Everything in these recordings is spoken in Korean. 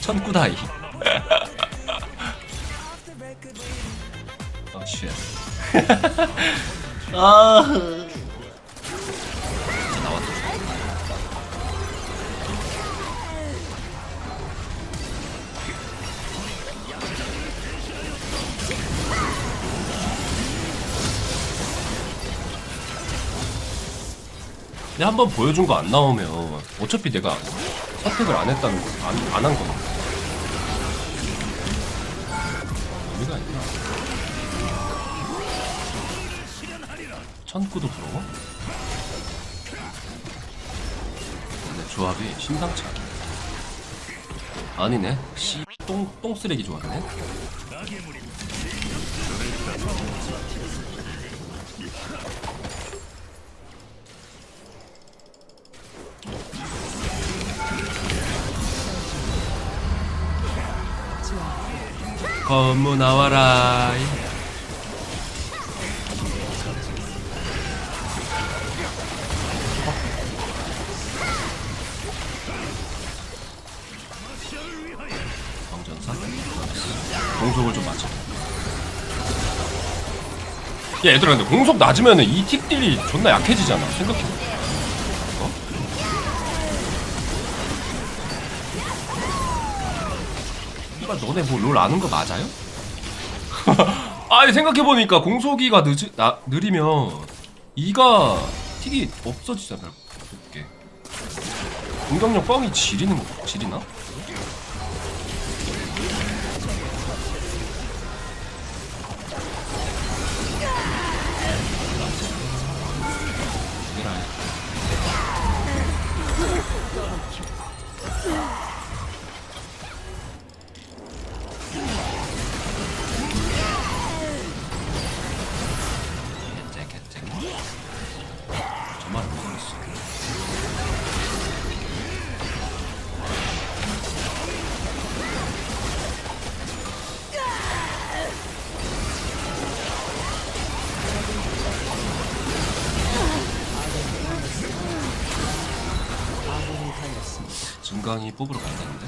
천꾸다이. 어, 쉣. 아. 근데 한번 보여준 거 안 나오면 어차피 내가 선택을 안 했다는 거, 안, 안 한 거야. 의미가 있나? 천구도 부러워? 근데 조합이 심상치 않아. 아니네. 씨, 똥, 똥 쓰레기 좋아하네. 검무 나와라. 공속을 좀 맞춰. 야 얘들아 근데 공속 낮으면 은 이 틱딜이 존나 약해지잖아 생각해봐 어? 그러니까 너네 뭐 롤 아는 거 맞아요? 아니 생각해보니까 공속이가 늦, 나, 느리면 이가 틱이 없어지잖아 그게 공격력 뻥이 지리는 거 지리나? 얘들 증강이 뽑으러 가야 되는데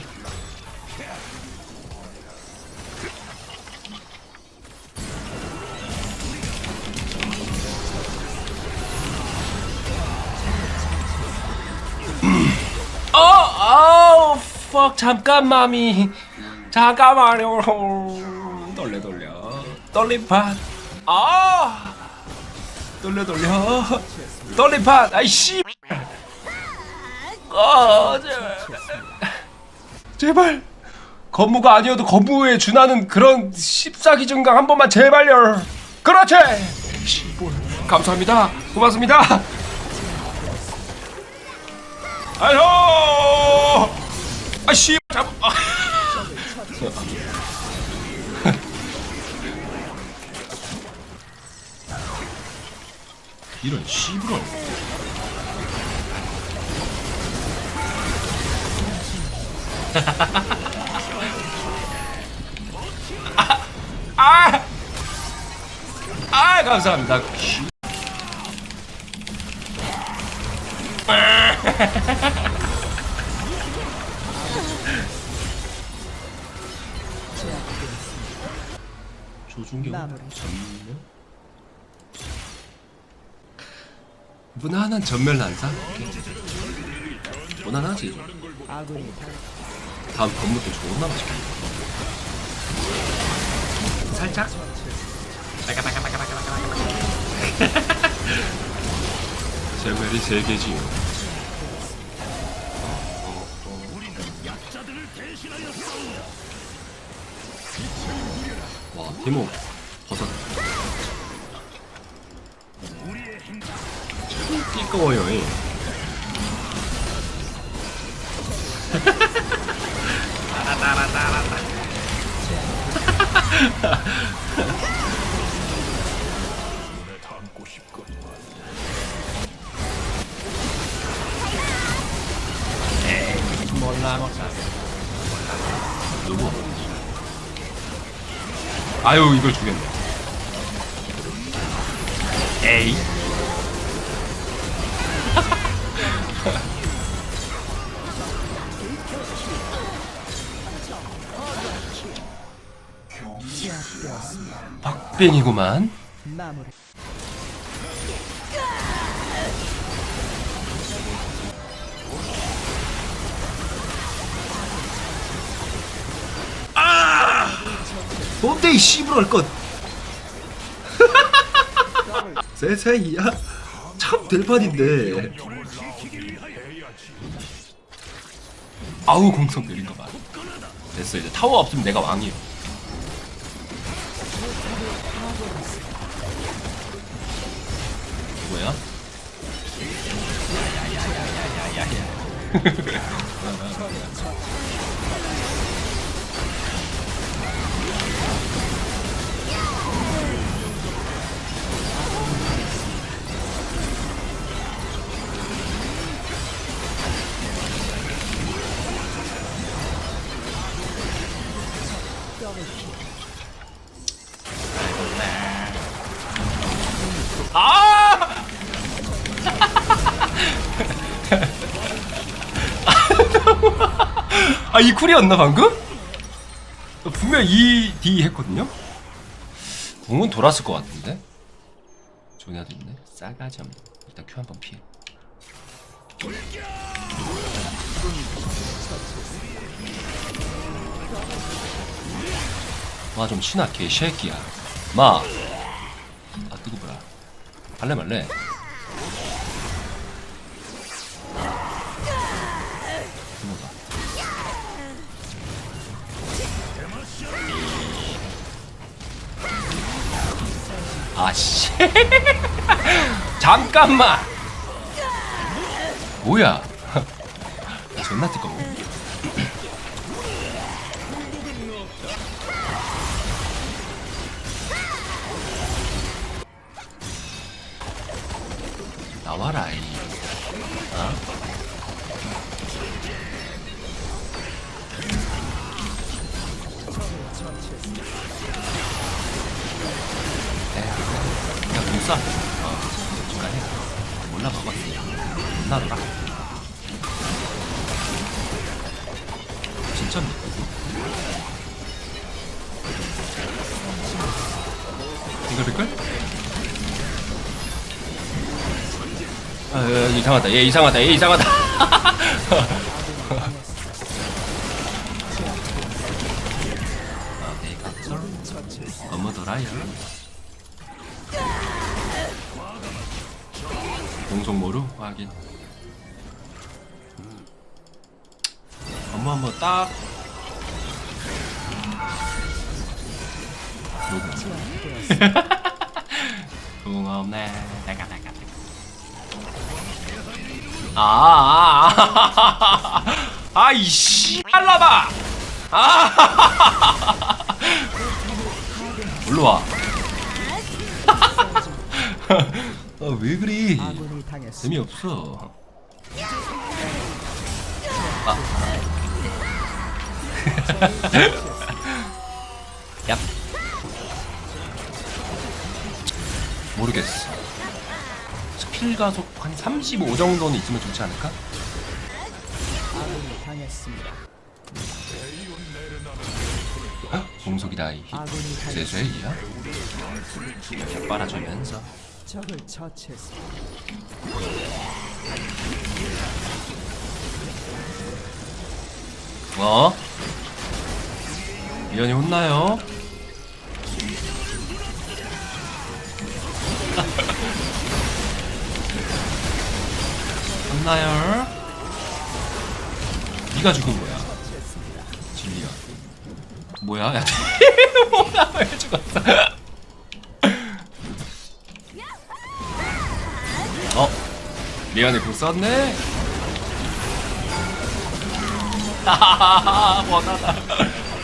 어, 아우, fuck, 잠깐, 마미. 잠깐만요. 돌려, 돌려. 돌림판. 아! 돌려, 돌려. 돌림판. 아이씨. 아, 제발. 제발. 건무가 아니어도 건무에 준하는 그런 씹사기 증강 한 번만 제발요. 그렇지. 감사합니다. 고맙습니다. 아유! 아씨 잡. 아. 이런 씨부런. 아! 아, 감사합니다. 씨. 조준경 전멸 무난한 전멸 난사 무난하지 다음 건물도 존나 맛있겠다 살짝? 제멜이 세 개지 와 티모. 버섯. 띠꺼워요 아유 이걸 주겠네. 에이. 박빙이구만 뭔데 이 씨부럴 것. 세상이야. 참 될판인데. 아우 공성 느린 거봐. 됐어 이제 타워 없으면 내가 왕이야 뭐야? 아, 이 쿨이었나, 방금? 분명 이 D 했거든요? 공은 돌았을 것 같은데? 애도 있네. 싸가지 없네. 일단 Q 한 번 피해. 와, 좀 친하, 개새끼야. 마! 아, 뜨거워라. 할래 말래? 아씨. 잠깐만. 뭐야? 존나 뜨거워. 쏴. 어, 중간에 몰라 먹어. 나더라. 진짜입니까? 이거 될걸? 아, 야, 이상하다. 얘 이상하다. 얘 이상하다. 아, 내가 어머더라야. 공속 모루 확인. 업무 한번 딱. 녹음. 공 없네. 내가 내가. 아, 아, 아, 아, 이씨, 빨라봐. 아, 올라와. 아, 왜 그리? 아군이 당했습니다. 재미없어. 아. 야. 모르겠어. 스킬 가속 한 35 정도는 있으면 좋지 않을까? 아군이 당했습니다. 공속이다 이 아군이 당했습니다. 세세이야. 빨아주면서 적을 처치했습니다. 어? 미연이 혼나요? 혼나요? 네가 죽은 거야. 진리야. 뭐야? 야, 뭐야? 미연이 공 썼네? 하하하하 원하다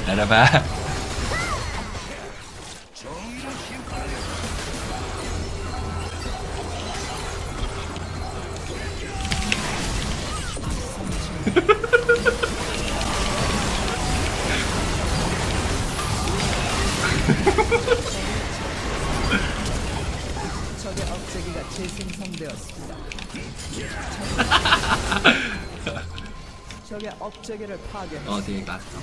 날아봐 갑자기가 재생성되었습니다. 적의 업체계를 파괴. 어디 갔어?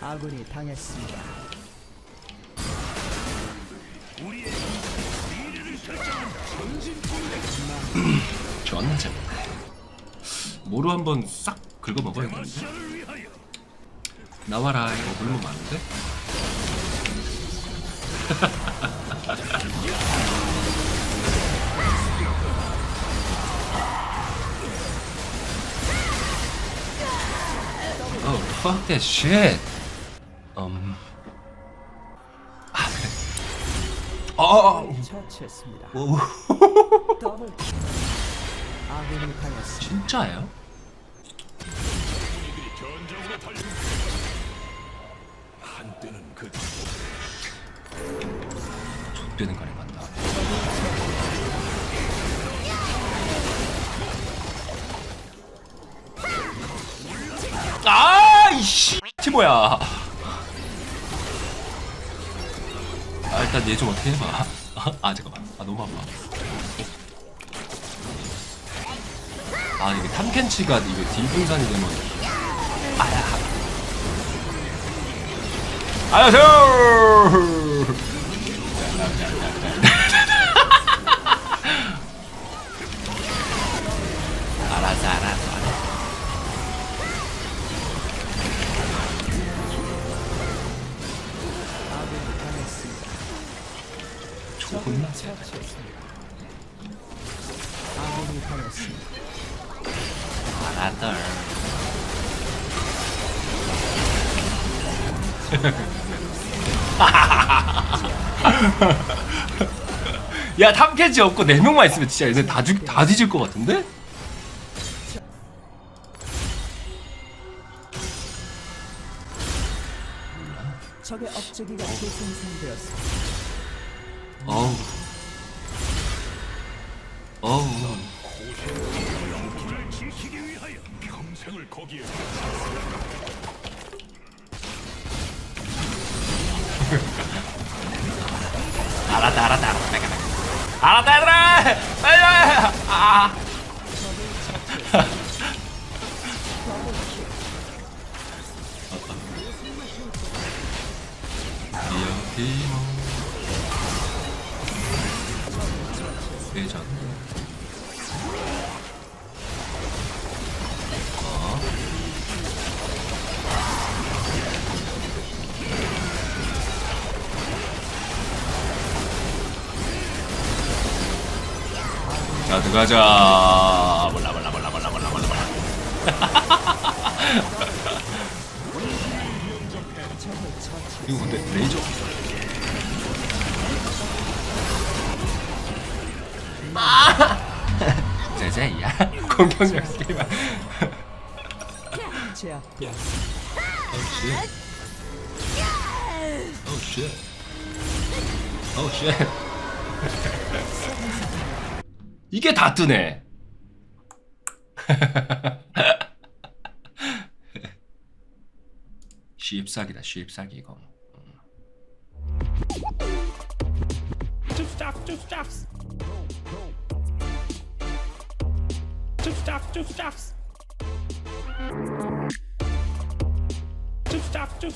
아군이 당했습니다. 존나 음, 재밌네. 모루 한번 싹 긁어 먹어야겠는데. 나와라 이거 물론 많은데. fuck that shit 음... 아 그래 어 처치했습니다. 오, 더블 킬. 아군이 당했습니다. 진짜예요? 족되는 거리 티모야. 아, 일단 얘 좀 어떻게 해봐. 아, 잠깐만. 아, 너무 아파. 아, 이게 탐켄치가 이게 딜분산이 되면. 아야. 안녕하세요! 알았다. 야 탐캐치 없고 네 명만 있으면 진짜 얘네 다, 죽, 다 뒤질 것 같은데? 적의 업체기가 재생산되었습니다. 어우 어우 알았다 알았다 알았다 내가 내가. 알았다 얘들아 빨리 와. 아 여기모 회전 가자 몰라 몰라 몰라 몰라 몰라 몰라 몰라 이거 근데 레이저 제제야 공격력 씨발 제압되었습니다. Oh shit. Oh shit. 이게 다 뜨네. 쉽사기다 쉽사기 이거. Two